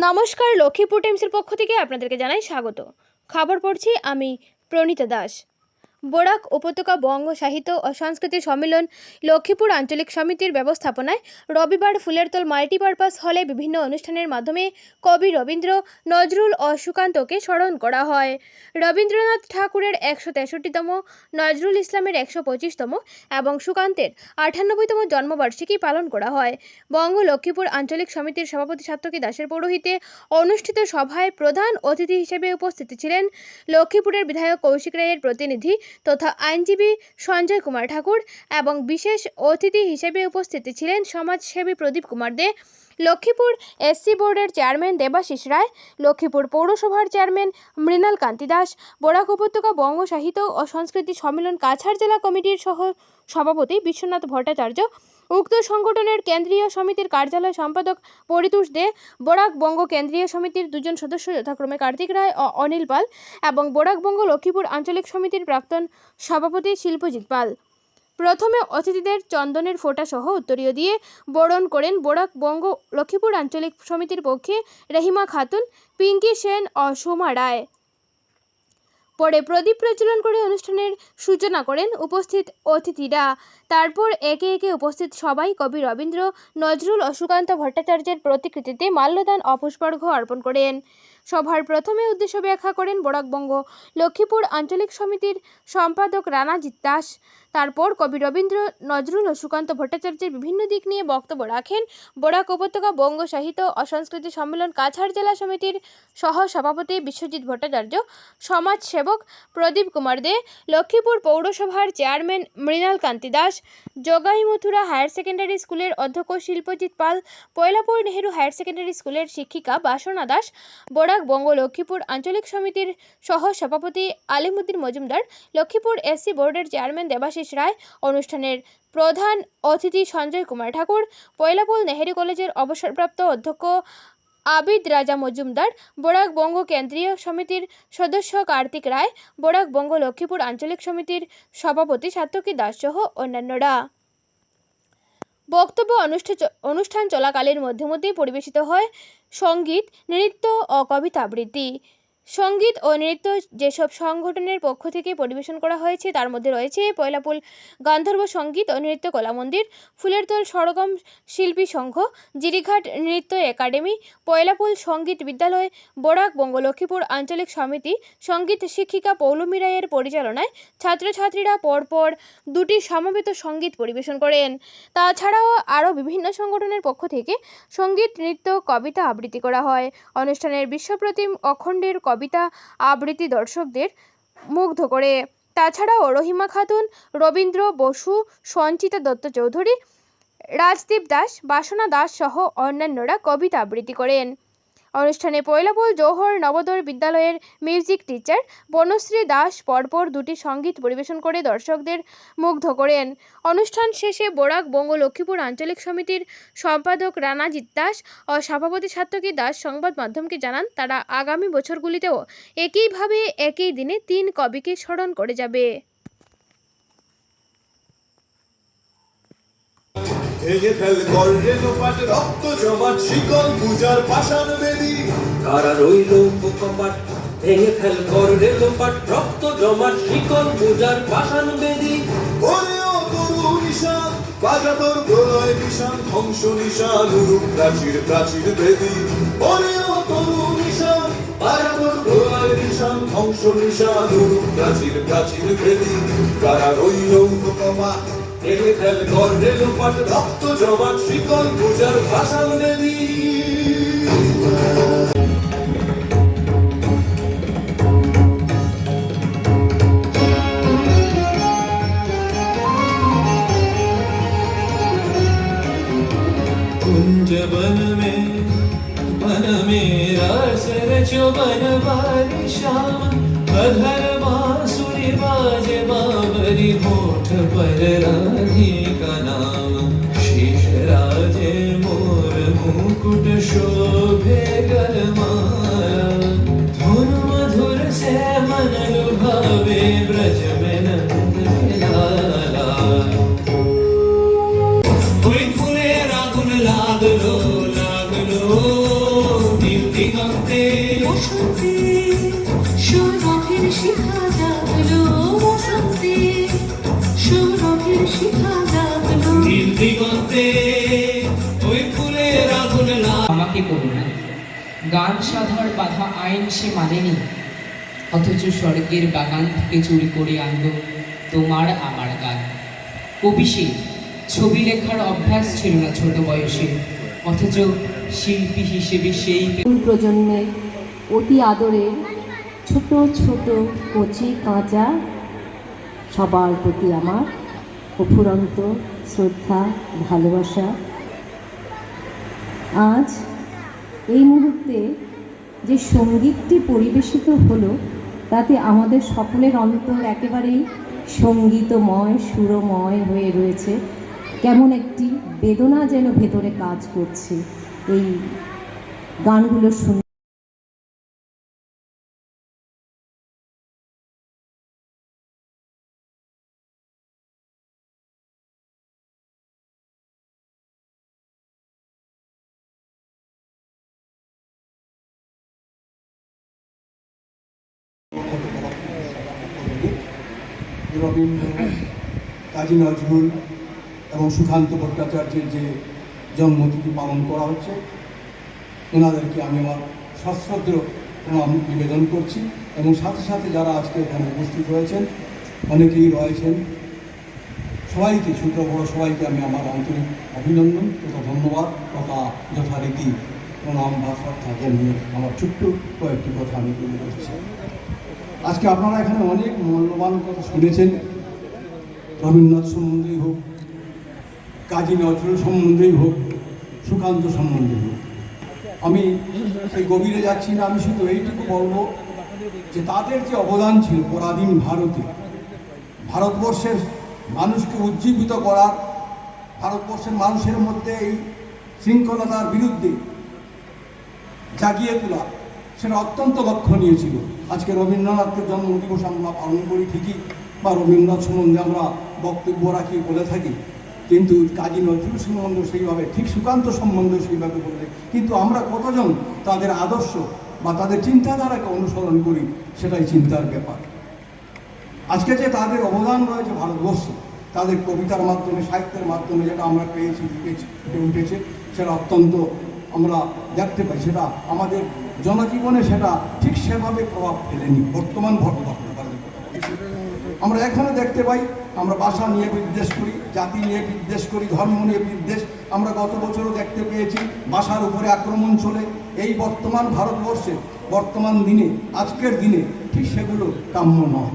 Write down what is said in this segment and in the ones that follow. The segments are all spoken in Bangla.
নমস্কার লক্ষ্মীপুর টাইমসের পক্ষ থেকে আপনাদেরকে জানাই স্বাগত। খবর পড়ছি আমি প্রণীতা দাস। বরাক উপত্যকা বঙ্গ সাহিত্য ও সংস্কৃতি সম্মেলন লক্ষ্মীপুর আঞ্চলিক সমিতির ব্যবস্থাপনায় রবিবার ফুলেরতল মাল্টিপারপাস হলে বিভিন্ন অনুষ্ঠানের মাধ্যমে কবি রবীন্দ্র নজরুল ও সুকান্তকে স্মরণ করা হয়। রবীন্দ্রনাথ ঠাকুরের একশো তেষট্টিতম, নজরুল ইসলামের একশো পঁচিশতম এবং সুকান্তের আটানব্বইতম জন্মবার্ষিকী পালন করা হয়। বঙ্গ লক্ষ্মীপুর আঞ্চলিক সমিতির সভাপতি সাত্তকী দাসের পৌরোহিত্যে অনুষ্ঠিত সভায় প্রধান অতিথি হিসেবে উপস্থিত ছিলেন লক্ষ্মীপুরের বিধায়ক কৌশিক রায়ের প্রতিনিধি তথা আইনজীবী সঞ্জয় কুমার ঠাকুর এবং বিশেষ অতিথি হিসেবে উপস্থিত ছিলেন সমাজসেবী প্রদীপ কুমার দে, লক্ষ্মীপুর এসসি বোর্ডের চেয়ারম্যান দেবাশিস রায়, লক্ষ্মীপুর পৌরসভার চেয়ারম্যান মৃণাল কান্তি দাস, বরাক উপত্যকা বঙ্গ সাহিত্য ও সংস্কৃতি সম্মেলন কাছাড় জেলা কমিটির সহ, সভাপতি বিশ্বনাথ ভট্টাচার্য উক্ত সংগঠনের কেন্দ্রীয় সমিতির কার্যালয় সম্পাদক পরিতোষ দে, বরাক বঙ্গ কেন্দ্রীয় সমিতির দুজন সদস্য যথাক্রমে কার্তিক রায় ও অনিল পাল এবং বরাকবঙ্গ লক্ষ্মীপুর আঞ্চলিক সমিতির প্রাক্তন সভাপতি শিল্পজিৎ পাল। প্রথমে অতিথিদের চন্দনের ফোঁটা সহ উত্তরীয় দিয়ে বরণ করেন বরাক বঙ্গ লক্ষ্মীপুর আঞ্চলিক সমিতির পক্ষে রহিমা খাতুন, পিঙ্কি সেন ও সোমা রায়। পরে প্রদীপ প্রজ্বলন করে অনুষ্ঠানের সূচনা করেন উপস্থিত অতিথিরা। তারপর একে একে উপস্থিত সবাই কবি রবীন্দ্র নজরুল ও সুকান্ত ভট্টাচার্যের প্রতিকৃতিতে মাল্যদান অপুষ্পর্ঘ অর্পণ করেন। সভার প্রথমে উদ্দেশ্য ব্যাখ্যা করেন বরাকবঙ্গ লক্ষ্মীপুর আঞ্চলিক সমিতির সম্পাদক রানাজিৎ দাস। তারপর কবি রবীন্দ্র নজরুল ও সুকান্ত ভট্টাচার্যের বিভিন্ন দিক নিয়ে বক্তব্য রাখেন। বরাক উপত্যকা বঙ্গ সাহিত্য ও সংস্কৃতি সম্মেলন কাছাড় জেলা সমিতির সহ সভাপতি বিশ্বজিৎ ভট্টাচার্য, সমাজসেবক প্রদীপ কুমার দে, লক্ষ্মীপুর পৌরসভার চেয়ারম্যান মৃণাল কান্তি দাস যোগাই মথুরা হায়ার সেকেন্ডারি স্কুলের অধ্যক্ষ শিল্পজিৎ পাল, পয়লাপুর নেহেরু হায়ার সেকেন্ডারি স্কুলের শিক্ষিকা বাসনা দাস, বরাক বঙ্গ লক্ষ্মীপুর আঞ্চলিক সমিতির সহ সভাপতি আলিমুদ্দিন মজুমদার, লক্ষ্মীপুর এসসি বোর্ডের চেয়ারম্যান দেবাশিস রায়, অনুষ্ঠানের প্রধান অতিথি সঞ্জয় কুমার ঠাকুর পয়লাপুল নেহেরু কলেজের অবসরপ্রাপ্ত অধ্যক্ষ আবিদ রাজা মজুমদার, বরাক বঙ্গ কেন্দ্রীয় সমিতির সদস্য কার্তিক রায়, বরাক বঙ্গ লক্ষ্মীপুর আঞ্চলিক সমিতির সভাপতি সাত্তকী দাস সহ অন্যান্যরা। বক্তব্য অনুষ্ঠান অনুষ্ঠান চলাকালের মধ্যে মধ্যেই পরিবেশিত হয় সংগীত, নৃত্য ও কবিতা আবৃত্তি। সংগীত ও নৃত্য যেসব সংগঠনের পক্ষ থেকে পরিবেশন করা হয়েছে, তার মধ্যে রয়েছে পয়লাপুল গান্ধর্ব সংগীত ও নৃত্য কলা মন্দির, ফুলেরতল সরগম শিল্পী সংঘ, জিরিঘাট নৃত্য একাডেমি, পয়লাপুল সংগীত বিদ্যালয়, বরাক বঙ্গ লক্ষ্মীপুর আঞ্চলিক সমিতি, সংগীত শিক্ষিকা পৌলমী রায়ের পরিচালনায় ছাত্রছাত্রীরা পরপর দুটি সমবেত সংগীত পরিবেশন করেন। তাছাড়াও আরও বিভিন্ন সংগঠনের পক্ষ থেকে সংগীত, নৃত্য, কবিতা আবৃত্তি করা হয়। অনুষ্ঠানের বিশ্বপ্রতিম অখণ্ডের কবিতা আবৃত্তি দর্শকদের মুগ্ধ করে। তাছাড়াও রহিমা খাতুন, রবীন্দ্র বসু, সঞ্চিতা দত্ত চৌধুরী, রাজদীপ দাস, বাসনা দাস সহ অন্যান্যরা কবিতা আবৃত্তি করেন। অনুষ্ঠানে পয়লাপুল জৌহর নবোদয় বিদ্যালয়ের মিউজিক টিচার বনশ্রী দাস পরপর দুটি সংগীত পরিবেশন করে দর্শকদের মুগ্ধ করেন। অনুষ্ঠান শেষে বরাক বঙ্গ লক্ষ্মীপুর আঞ্চলিক সমিতির সম্পাদক রানাজিৎ দাস ও সভাপতি সাত্তকী দাস সংবাদ মাধ্যমকে জানান, তারা আগামী বছরগুলিতেও একইভাবে একই দিনে তিন কবিকে স্মরণ করে যাবে। ভেঙে ফেল গর্রে লোপাট রক্ত জমাট শিকল পূজার পাষাণ বেদী। কারা রইল কপাট ভেঙে ফেল করলে লোপাট রক্ত জমাট শিকল পূজার পাষাণ বেদী। ওরে ও তরু নিশান বাজা তোর প্রলয় নিশান ধ্বংস নিশান উরুপ প্রাচীর প্রাচীর বেদী। ওরে ও তরু নিশান বাজা তোর প্রলয় নিশান ধ্বংস নিশান উরুপ প্রাচীর প্রাচীর বেদী। কারা রইল কপাট ভেঙে ফেল করলে লোপাট রক্ত জমাট শিকল পূজার পাষাণ বেদী कुंज वन में वन में रस रचो बनवारी श्याम अधर बांसुरी बाजे बाबरी होठ पर राधी का नाम शीश राजे मोर मुकुट शोभे गलमाला धुन मधुर से मन लुभावे ब्रज में नंद लाला ওই ফুলের আগুন লাগলো লাগলো দীপ্তি দিগন্তে ওই ফুলের আগুন আমাকে করো না। গান সাধার বাধা আইন সে মানেনি। অথচ স্বর্গের বাগান থেকে চুরি করে আনলো তোমার আমার গান। কবি সে ছবি লেখার অভ্যাস ছিল না ছোট বয়সে। অথচ শিল্পী হিসেবে সেই নতুন প্রজন্মের অতি আদরে ছোট ছোট কচি কাঁচা সবার প্রতি আমার অফুরন্ত শ্রদ্ধা, ভালোবাসা। আজ এই মুহূর্তে যে সঙ্গীতটি পরিবেশিত হলো, তাতে আমাদের সকলের অন্তর একেবারেই সঙ্গীতময়, সুরময় হয়ে রয়েছে। কেমন একটি বেদনা যেন ভেতরে কাজ করছে। এই গানগুলো শুনে রবীন্দ্র কাজী নজরুল এবং সুকান্ত ভট্টাচার্যের যে জন্মতিথি পালন করা হচ্ছে, ওনাদেরকে আমি আমার সশ্রদ্ধ প্রণাম নিবেদন করছি এবং সাথে সাথে যারা আজকে এখানে উপস্থিত হয়েছেন, অনেকেই রয়েছেন, সবাইকে ছোট বড় সবাইকে আমি আমার আন্তরিক অভিনন্দন তথা ধন্যবাদ তথা যথারীতি প্রণাম বা শ্রদ্ধা জানিয়ে আমার ছোট্ট কয়েকটি কথা আমি তুলে ধরছি। আজকে আপনারা এখানে অনেক মূল্যবান কথা শুনেছেন। রবীন্দ্রনাথ সম্বন্ধেই হোক, কাজী নজরুল সম্বন্ধেই হোক, সুকান্ত সম্বন্ধে হোক। আমি সেই গভীরে যাচ্ছি না, আমি শুধু এইটুকু বলব যে তাদের যে অবদান ছিল পরাধীন ভারতে, ভারতবর্ষের মানুষকে উজ্জীবিত করার, ভারতবর্ষের মানুষের মধ্যে এই শৃঙ্খলতার বিরুদ্ধে জাগিয়ে তোলা সেটা অত্যন্ত লক্ষণীয় ছিল। আজকে রবীন্দ্রনাথের জন্মদিবস আমরা পালন করি ঠিকই, বা রবীন্দ্রনাথ সম্বন্ধে আমরা বক্তব্য রাখি বলে থাকি। কিন্তু কাজী নজরুল সম্বন্ধে সেইভাবে, ঠিক সুকান্ত সম্বন্ধে সেইভাবে বলে কিন্তু আমরা কতজন তাদের আদর্শ বা তাদের চিন্তাধারাকে অনুসরণ করি, সেটাই চিন্তার ব্যাপার। আজকে যে তাদের অবদান রয়েছে ভারতবর্ষে, তাদের কবিতার মাধ্যমে, সাহিত্যের মাধ্যমে যেটা আমরা পেয়েছি উঠেছে, সেটা অত্যন্ত আমরা দেখতে পাই। সেটা আমাদের জনজীবনে সেটা ঠিক সেভাবে প্রভাব ফেলেনি, বর্তমান আমরা এখনও দেখতে পাই, আমরা ভাষা নিয়ে বিদ্বেষ করি, জাতি নিয়ে বিদ্বেষ করি, ধর্ম নিয়ে বিদ্বেষ, আমরা গত বছরও দেখতে পেয়েছি ভাষার উপরে আক্রমণ চলে। এই বর্তমান ভারতবর্ষে, বর্তমান দিনে, আজকের দিনে ঠিক সেগুলো কাম্য নয়।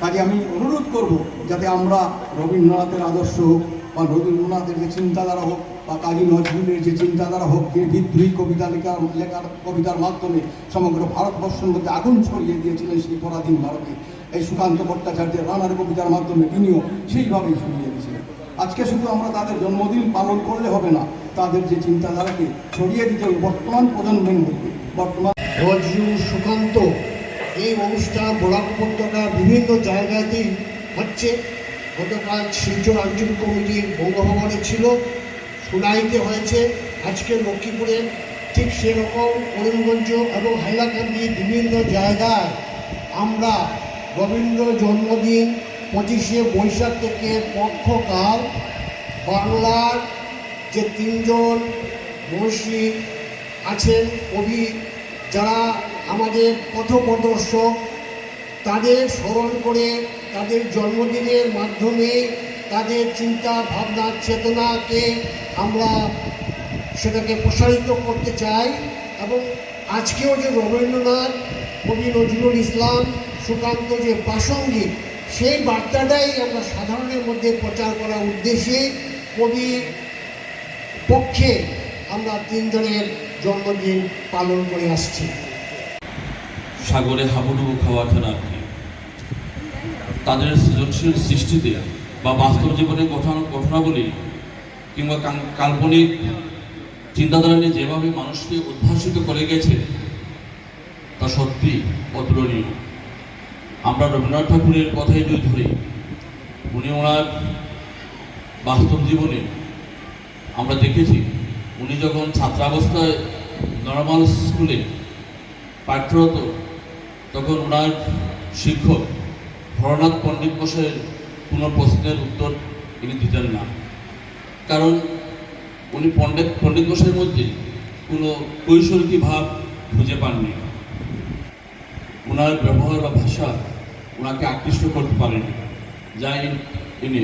কাজে আমি অনুরোধ করব, যাতে আমরা রবীন্দ্রনাথের আদর্শ হোক বা রবীন্দ্রনাথের যে চিন্তাধারা হোক বা কাজী নজরুলের যে চিন্তাধারা হোক তিনি বিদ্রোহী কবিতা লেখার লেখার কবিতার মাধ্যমে সমগ্র ভারতবর্ষের মধ্যে আগুন ছড়িয়ে দিয়েছিলেন সেই পরাধীন ভারতে। এই সুকান্ত ভট্টাচার্যের রানার কবিতার মাধ্যমে তিনিও সেইভাবেই ছড়িয়ে দিয়েছিলেন। আজকে শুধু আমরা তাদের জন্মদিন পালন করলে হবে না, তাদের যে চিন্তাধারাকে ছড়িয়ে দিতে হবে বর্তমান প্রজন্মের মধ্যে। বর্তমান নজরুল, সুকান্ত, এই অনুষ্ঠান বরাক উপত্যকার বিভিন্ন জায়গাতেই হচ্ছে। গতকাল শিলচর আঞ্চলিক কমিটির বঙ্গভবনে ছিল। সুনাইতে হয়েছে। আজকে লক্ষ্মীপুরে ঠিক সেরকম করিমগঞ্জ এবং হাইলাকান্দি বিভিন্ন জায়গায় আমরা রবীন্দ্র জন্মদিন পঁচিশে বৈশাখ থেকে পক্ষকাল বাংলার যে তিনজন মনীষী আছেন, কবি যারা আমাদের পথপ্রদর্শক, তাদের স্মরণ করে তাদের জন্মদিনের মাধ্যমে তাদের চিন্তা, ভাবনা, চেতনাকে আমরা সেটাকে প্রসারিত করতে চাই এবং আজকেও যে রবীন্দ্রনাথ, কবি নজরুল ইসলাম, সুকান্ত যে প্রাসঙ্গিক, সেই বার্তাটাই আমরা সাধারণের মধ্যে প্রচার করার উদ্দেশ্যে কবির পক্ষে আমরা তিনজনের জন্মদিন পালন করে আসছি। সাগরে হাবুডুবু খাওয়া কি তাদের সৃজনশীল সৃষ্টিতে বা বাস্তব জীবনের ঘটনা ঘটনাবলী কিংবা কাল্পনিক চিন্তাধারা নিয়ে যেভাবে মানুষকে উদ্ভাসিত করে গেছে, তা সত্যি অতুলনীয়। আমরা রবীন্দ্রনাথ ঠাকুরের কথাই যদি ধরি, উনি ওনার বাস্তব জীবনে আমরা দেখেছি, উনি যখন ছাত্রাবস্থায় নর্মাল স্কুলে পাঠ্যরত তখন ওনার শিক্ষক হরনাথ পণ্ডিত মশাইয়ের কোনো প্রশ্নের উত্তর তিনি দিতেন না। কারণ উনি পণ্ডিত পণ্ডিত গোষের মধ্যে কোনো কৈশোরকী ভাব খুঁজে পাননি। ওনার ব্যবহার বা ভাষা ওনাকে আকৃষ্ট করতে পারেনি। যাই তিনি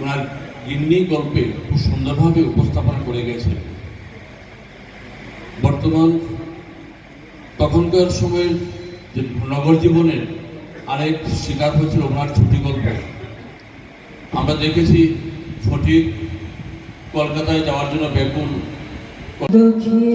ওনার গিন্নি গল্পে খুব সুন্দরভাবে উপস্থাপন করে গেছেন বর্তমান তখনকার সময়ের যে নগর জীবনের আরেক শিকার হয়েছিল ওনার ছুটি গল্প। আমরা দেখেছি ফটিক কলকাতায় যাওয়ার জন্য বেগুন তুমি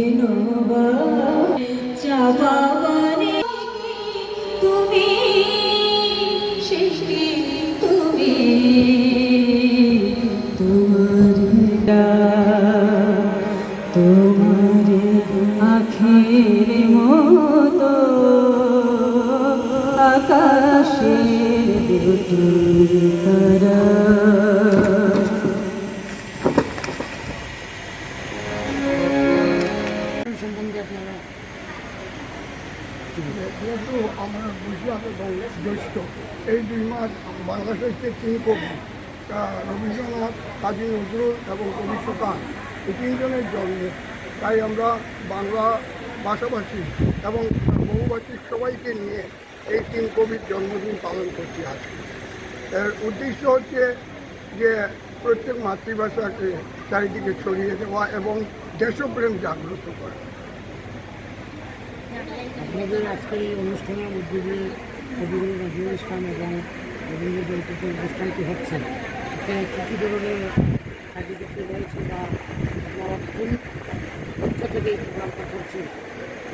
যেহেতু আমরা বৈশাখ এবং জ্যৈষ্ঠ। এই দুই মাস বাংলা সাহিত্যের তিন কবি রবীন্দ্রনাথ, কাজী নজরুল এবং কবি সুকান এই তিনজনের জন্ম। তাই আমরা বাংলা ভাষাভাষী এবং বহুভাষিক সবাইকে নিয়ে এই তিন কবির জন্মদিন পালন করছি আজকে এর উদ্দেশ্য হচ্ছে যে প্রত্যেক মাতৃভাষাকে চারিদিকে ছড়িয়ে দেওয়া এবং দেশপ্রেম জাগ্রত করা। আপনাদের আজকের এই অনুষ্ঠানের দিয়ে রবীন্দ্র নজরুল ইসলাম এবং রবীন্দ্র জয়ন্তীতে অনুষ্ঠানটি হচ্ছে? এতে কী কী ধরনের কার্যসূচি রয়েছে বা থেকে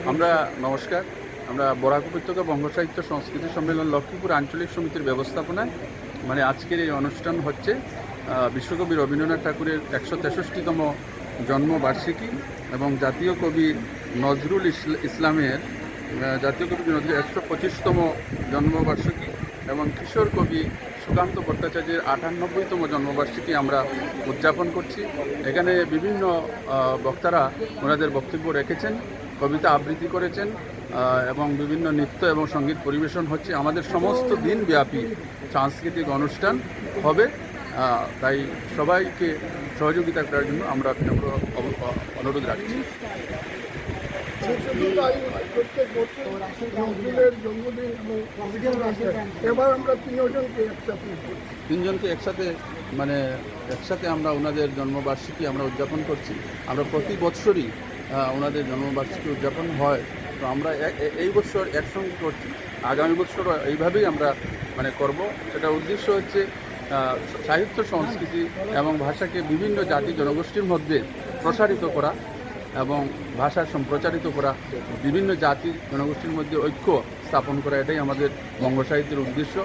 আমরা, নমস্কার। আমরা বরাক উপত্যকা বঙ্গ সাহিত্য সংস্কৃতি সম্মেলন লক্ষ্মীপুর আঞ্চলিক সমিতির ব্যবস্থাপনায় মানে আজকের এই অনুষ্ঠান হচ্ছে বিশ্বকবি রবীন্দ্রনাথ ঠাকুরের একশো তেষট্টিতম জন্মবার্ষিকী এবং জাতীয় কবি নজরুল ইসল- ইসলামের জাতীয় কবি নজরুল একশো পঁচিশতম জন্মবার্ষিকী এবং কিশোর কবি সুকান্ত ভট্টাচার্যের আটানব্বইতম জন্মবার্ষিকী আমরা উদযাপন করছি। এখানে বিভিন্ন বক্তারা ওনাদের বক্তব্য রেখেছেন, কবিতা আবৃত্তি করেছেন এবং বিভিন্ন নৃত্য এবং সংগীত পরিবেশন হচ্ছে। আমাদের সমস্ত দিনব্যাপী সাংস্কৃতিক অনুষ্ঠান হবে তাই সবাইকে সহযোগিতা করার জন্য আমরা অনুরোধ রাখছি। এবার আমরা তিনজনকে একসাথে তিনজনকে একসাথে মানে একসাথে আমরা ওনাদের জন্মবার্ষিকী আমরা উদযাপন করছি। আমরা প্রতি বছরই ওনাদের জন্মবার্ষিকী উদযাপন হয়। তো আমরা এই বছর একসঙ্গে করছি। আগামী বছর এইভাবেই আমরা মানে করব। এটার উদ্দেশ্য হচ্ছে সাহিত্য সংস্কৃতি এবং ভাষাকে বিভিন্ন জাতি জনগোষ্ঠীর মধ্যে প্রসারিত করা। এবং ভাষা সম্প্রচারিত করা বিভিন্ন জাতির জনগোষ্ঠীর মধ্যে ঐক্য স্থাপন করা এটাই আমাদের বঙ্গ সাহিত্যের উদ্দেশ্য।